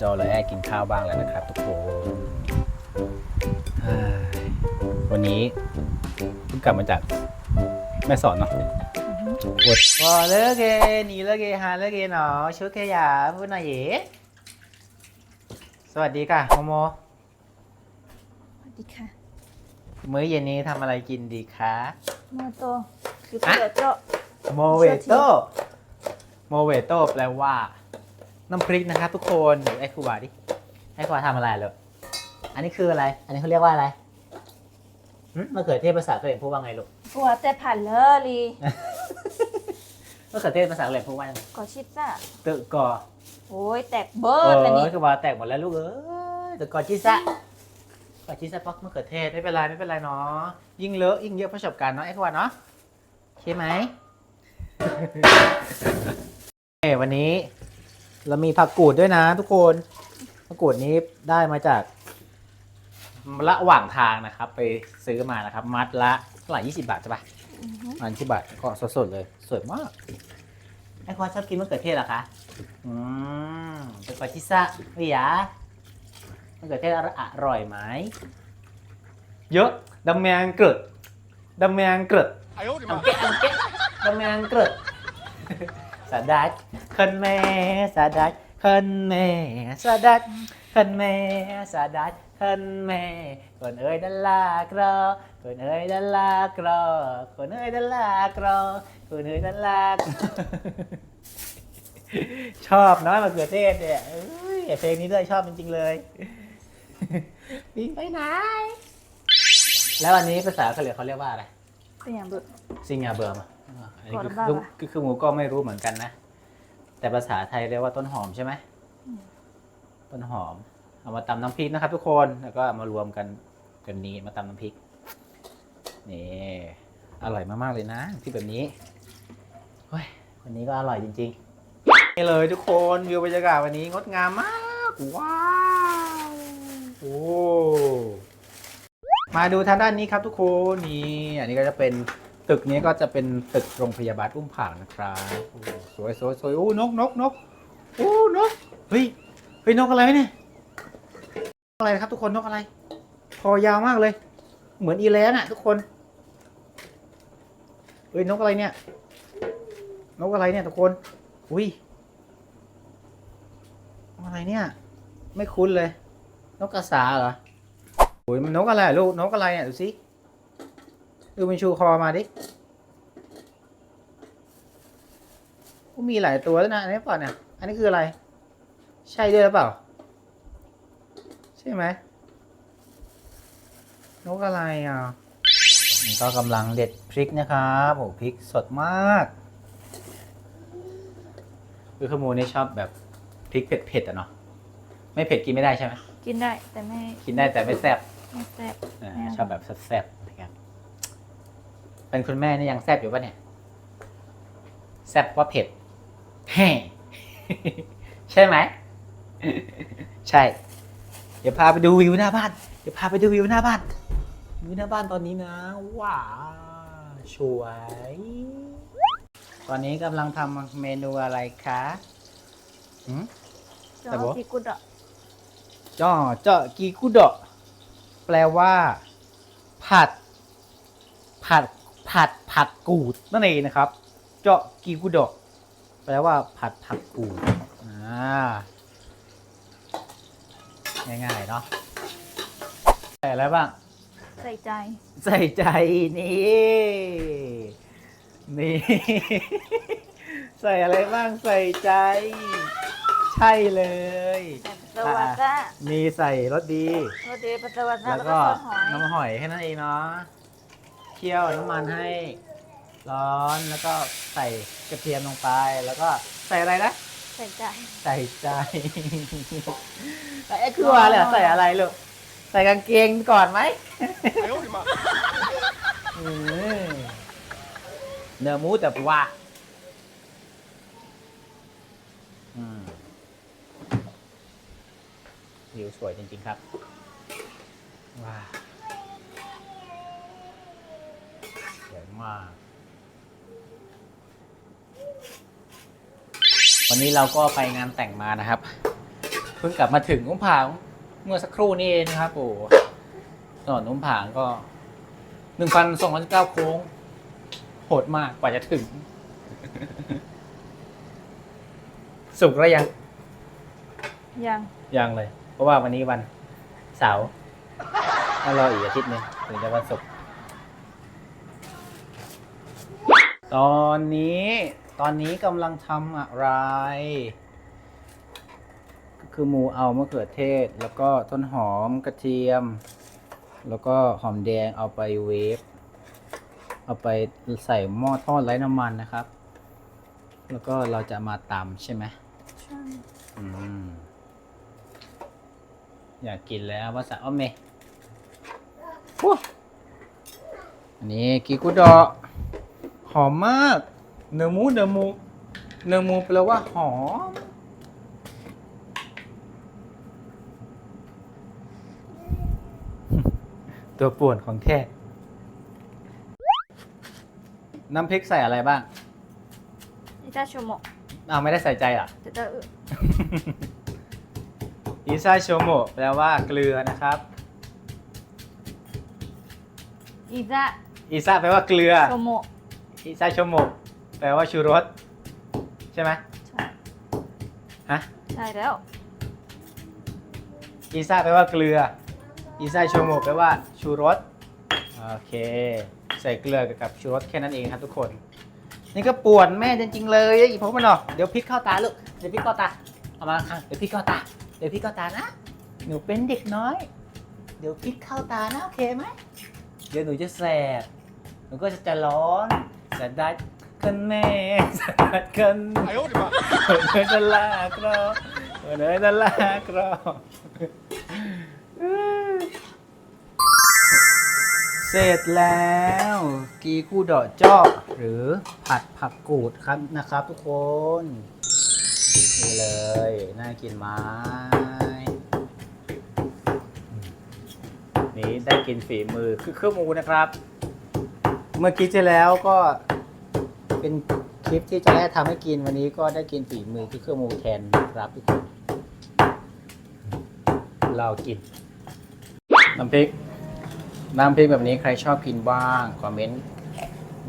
จอและแอร์กินข้าวบ้างแล้วนะครับทุกคนเฮ้ยวันนี้เพิ่งกลับมาจากแม่สอนเนาะปวดพอเลิกเกหนีเลิกเกหาเลิกเกเนาะชุดแค่ยาพูดหน่อยเยสวัสดีค่ะโมโม สวัสดีค่ะมื้อเย็นนี้ทำอะไรกินดีคะโมโตคือเสือเจาะโมเวโตโมเวโตแปลว่า น้ำพริกนะครับทุกคนเดี๋ยวไอ้ครูบาดิไอ้ครูบาทำอะไรเลยอันนี้คืออะไร อันนี้เขาเรียกว่าอะไรหึมะเขือเทศภาษาเกาหลีพูดว่าไงลูก กัวแต่ผ่านเลยลีมะเขือเทศภาษาเกาหลีพูดว่ายังไงก่อชิดจ้ะตึกก่อโอ้ยแตกเบิเอร์ดเลยนี่อครูบาแตกหมดแล้วลูกเอ้ยตึกก่อชิซะก่อชิซะปักมะเขือเทศไม่เป็นไรไม่เป็นไรเนาะ ยิ่งเลอะยิ่งเยอะประสบการณ์เนาะไอ้ครูบาเนาะใช่ไหม เอ้ยวันนี้ เรามีผักกูดด้วยนะทุกคนผักกูดนี้ได้มาจากระหว่างทางนะครับ ไปซื้อมานะครับ มัดละเท่าไหร่ยี่สิบาทใช่ปะ อือฮึ อันที่บาทก็สดๆเลย สวยมาก ไอ้ควายชอบกินมะเขือเทศเหรอคะ อืมเป็นควายที่ซะไม่ยามะเขือเทศอร่อยไหม เยอะดำแมงเกรดดำแมงเกรด 哎呦我的 อั 妈 ง！เกะอังเกะดำแมงเกรด สาดัดคันแม่สาดัดคันแม่สาดัดคันแม่สาดัดคันแม่คนเอ้ยดันลากรอคนเอ้ยดันลากรอคนเอ้ยดันลากรอคนเอ้ยดันลากรอชอบเน้อยมะเขือเทศเนี่ยเอ้ยเพลงนี้ด้วยชอบจริงๆเลยวิ่งไปไหน แล้วอันนี้ภาษาเกาหลีเขาเรียกว่าอะไรเป็นอย่างเบิร์ดซิงาเบอร์มาอันนี้คื อก่อนบ้าคือปะคือคือหมูก็ไม่รู้เหมือนกันนะ แต่ภาษาไทยเรียกว่าต้นหอมใช่ไหมอืมต้นหอม เอามาตำน้ำพริกนะครับ ทุกคนแล้วก็เอามารวมกันกันนี้มาตำน้ำพริกนี่อร่อยมากๆเลยนะที่แบบนี้เฮ้ยวันนี้ก็อร่อยจริงๆนี่เลยทุกคนวิวบรรยากาศวันนี้งดงามมากว้าวโอ้มาดูทางด้านนี้ครับทุกคนนี่อันนี้ก็จะเป็น ตึกนี้ก็จะเป็นตึกโรงพยาบาลอุ้มผางนะครับสวยสวยสวยโอ้นกนกนกโอ้นกเฮ้ยเฮ้ยนกอะไรเนี่ยอะไรนะครับ ทุกคนนกอะไรคอยาวมากเลย เหมือนอีแลนอะทุกคนเฮ้ยนกอะไรเนี่ย นกอะไรเนี่ยทุกคนอุ้ยอะไรเนี่ย ไม่คุ้นเลย นกกระสาเหรอโอ้ยมันนกอะไรลูกนกอะไรเนี่ยดูสิ ดูมันชูคอมาดิโอ้มีหลายตัวแล้วนะ อันนี้เปล่าเนี่ย อันนี้คืออะไร ใช่ด้วยหรือเปล่า ใช่ไหมนกอะไรอะนี่ก็กำลังเด็ดพริกนะครับโอ้พริกสดมาก คือขโมยนี่ชอบแบบพริกเผ็ดๆอะเนาะ ไม่เผ็ดกินไม่ได้ใช่ไหม กินได้แต่ไม่ กินได้แต่ไม่แซ่บไม่แซ่บอ่าไม่อร่อยชอบแบบแซ่บๆนะครับ เป็นคุณแม่นี่ยังแซ่บอยู่ปะเนี่ย แซ่บว่าเผ็ดแฮ่ใช่ไหม ใช่ เดี๋ยวพาไปดูวิวหน้าบ้าน เดี๋ยวพาไปดูวิวหน้าบ้าน วิวหน้าบ้านตอนนี้นะ ว้าวสวย ตอนนี้กำลังทำเมนูอะไรคะหืมจอแต่บอกซีกุดอะจ้อเจาะกีกุโดะแปลว่า ผัด ผัด ผัดผักกูดนั่นเองนะครับ เจาะกีกุโดะแปลว่าผัดผักกูดอ่าง่ายๆเนาะใส่อะไรบ้าง ใส่ใจ ใส่ใจนี่นี่ ใส่อะไรบ้างใส่ใจ ใช่เลยใส่ปัสสาวะจ้ะมีใส่รสดีโรตีปัสสาวะจ้ะแล้วแล้วก็ก็ซอสหอยน้ำหอยแค่นั้นเองเนาะ จียวน้ำมันให้ร้อนแล้วก็ใส่กระเทียมลงไป แล้วก็ใส่อะไรนะใส่ใจ ใส่ใจใส่ไอ้ครัวเลยใส่อะไรลูกใส่กางเกงก่อนไหมเนื้อหมูแต่ว่าอืมวิวสวยจริง ๆ ครับว้า มาก วันนี้เราก็ไปงานแต่งมานะครับ เพิ่งกลับมาถึงอุ้มผางเมื่อสักครู่นี้เองนะครับโอ้ถนนอุ้มผางก็หนึ่งพันสองร้อยเก้าโค้ง โหดมากกว่าจะถึง สุกแล้วยัง ยังยังเลย เพราะว่าวันนี้วันเสาร์ต้องรออีกอาทิตย์หนึงถึงจะวันศุกร์ ตอนนี้ตอนนี้กำลังทำอะไร ก็คือหมูเอามะเขือเทศ แล้วก็ต้นหอมกระเทียม แล้วก็หอมแดงเอาไปเวฟเอาไปใส่หม้อทอดไร้น้ำมันนะครับ แล้วก็เราจะมาตำใช่ไหมใช่อืมอยากกินแล้วภาษาอ้อมเมฟู้อันนี้กิกุดะห อมมาก เนื้อหมูเนื้อหมูเนื้อหมูแปลว่าหอม ตัวป่วนของแท้น้ำพริกใส่อะไรบ้างอิตาโชโมะอ้าวไม่ได้ใส่ใจเหรอะจะจะอึอิซาโชโมะแปลว่าเกลือนะครับอิตาอิซาแปลว่าเกลือโชโมะ อิซาโชโมะแปลว่าชูรสใช่ไหมใช่ฮะใช่แล้ว อิซาแปลว่าเกลือ อิซาโชโมะแปลว่าชูรสโอเค ใส่เกลือกับชูรสแค่นั้นเองครับทุกคน นี่ก็ปวดแม่จริงๆเลยอีพวกมันเนาะเดี๋ยวพริกเข้าตาลูกเดี๋ยวพริกเข้าตาเอามาข้างเดี๋ยวพริกเข้าตาเดี๋ยวพริกเข้าตานะหนูเป็นเด็กน้อย เดี๋ยวพริกเข้าตานะโอเคไหมเดี๋ยวหนูจะแสบหนูก็จะจะร้อน จะได้กันแน่จะได้กันไอ้โอ้ดิบ้าเดินตลาดรอเดินตลาดรอเสร็จแล้ว กีคู่ดอกจ้อหรือผัดผักกูดครับนะครับทุกคนนี่เลย น่ากินไหมนี่ได้กินฝีมือคือเครื่องมือนะครับ เมื่อกี้ที่แล้วก็เป็นคลิปที่จะได้ทำให้กินวันนี้ก็ได้กินฝีมือคือเครื่องหมูแทนครับทุกคนเรากิน น้ำพริก น้ำพริกแบบนี้ใครชอบกินบ้าง คอมเมนต์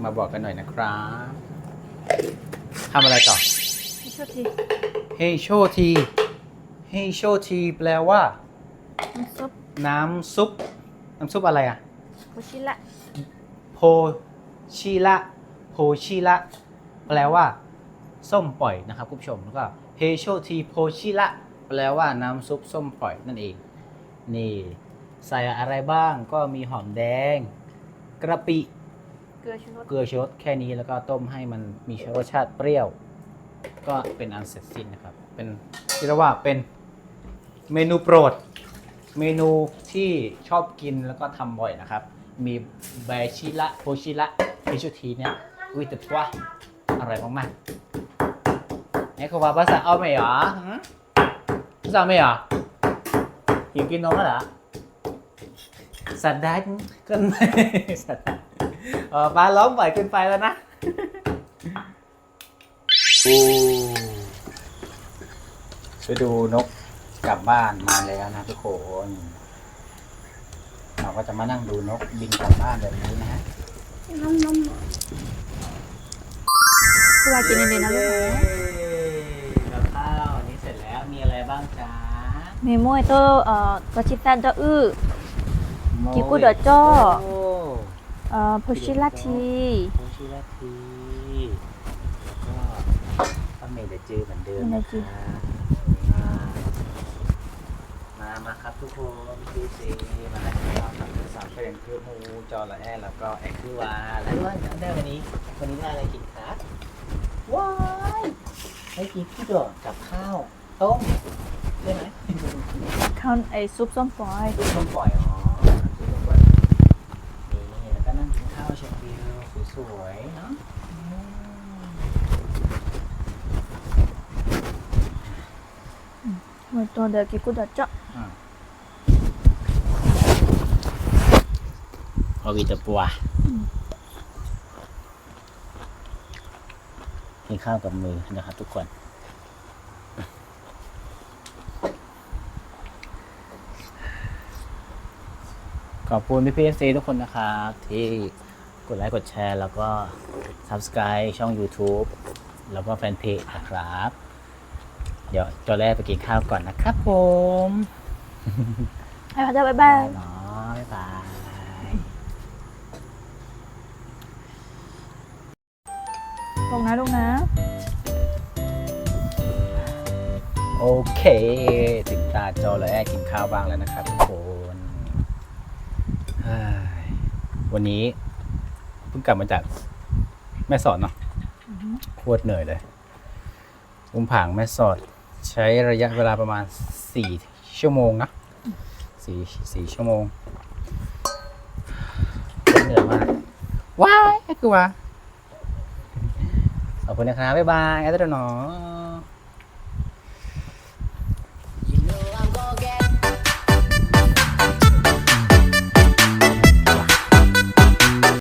มาบอกกันหน่อยนะครับทำอะไรต่ออิโชทีเฮโชทีเฮโชทีแปลว่า น้ำซุปน้ำซุป น้ำซุปอะไรอะโคชิระ โพชิระโพชิระแปลว่า ส้มปล่อยนะครับคุณผู้ชมแล้วก็เฮโชทีโพชิระแปลว่าน้ำซุปส้มปล่อยนั่นเอง นี่ ใส่อะไรบ้างก็มีหอมแดง กระปิ เกลือชูรสเกลือชูรสแค่นี้แล้วก็ต้มให้มันมีรสชาติเปรี้ยว ก็เป็นอันเสร็จสิ้นนะครับ เป็นเรียกว่าเป็นเมนูโปรด เมนูที่ชอบกินแล้วก็ทำบ่อยนะครับ มีแบชิระโพชิระเฮชูทีเนี่ยอุ้ยแต่ว่าอร่อยมากๆนี่คือว่าภาษาเอาไหมเหรอภาษาไม่เหรอหิวกินนมแล้วเหรอสัตว์ได้กันไหมสัตว์ได้เออปลาล้อมบ่อยเกินไปแล้วนะไปดูนกกลับบ้านมาแล้วนะทุกคน ก็จะมานั่งดูนกบินกลับบ้านแบบนี้นะฮะน้ำน้ำคือว่ากินในนี้นะลูกกับข้าวอันนี้เสร็จแล้วมีอะไรบ้างจ๊ะมีมวยโตเอ่อโคชิตะจะอึกิกุดะจ้อโอ้เอ่อโพชิระทีโพชิระทีแล้วก็ป้าเมย์เดจือเหมือนเดิมนะคะ มามาครับทุกคนดูสิมาแล้วครับทำสามเป็นคือมูจอละแอแล้วก็แอคคือวาแล้วว่าได้วันนี้วันนี้ได้อะไรกินครับว้ายได้กินที่ดอกกับข้าวต้มได้ไหมข้าวไอซุปส้มปล่อยซุปต้มปล่อยเหรอ Motor daging ku dah cak. Ha. Oh, kita puah. กินข้าวกับมือนะครับทุกคนขอบคุณพี่พีเอซีทุกคนนะครับ ที่กดไลค์กดแชร์ แล้วก็ Subscribe ช่อง YouTube แล้วก็แฟนเพจนะครับ เดี๋ยวจอแรกไปกินข้าวก่อนนะครับผมให้พัดเจ้าบ๊ายบายเนาะบ๊ายบายลงนะลงนะ โอเค ถึงตาจอแล้วแอบกินข้าวบ้างแล้วนะครับทุกคนเฮ้ยวันนี้เพิ่งกลับมาจากแม่สอดเนาะโคตรเหนื่อยเลยอุ้มผางแม่สอด ใช้ระยะเวลาประมาณสี่ชั่วโมงนะสี่สี่ชั่วโมงเหนื่อยมากว้ายคือว่าขอบคุณนะครับ บ๊ายบายแอดเดอร์นอ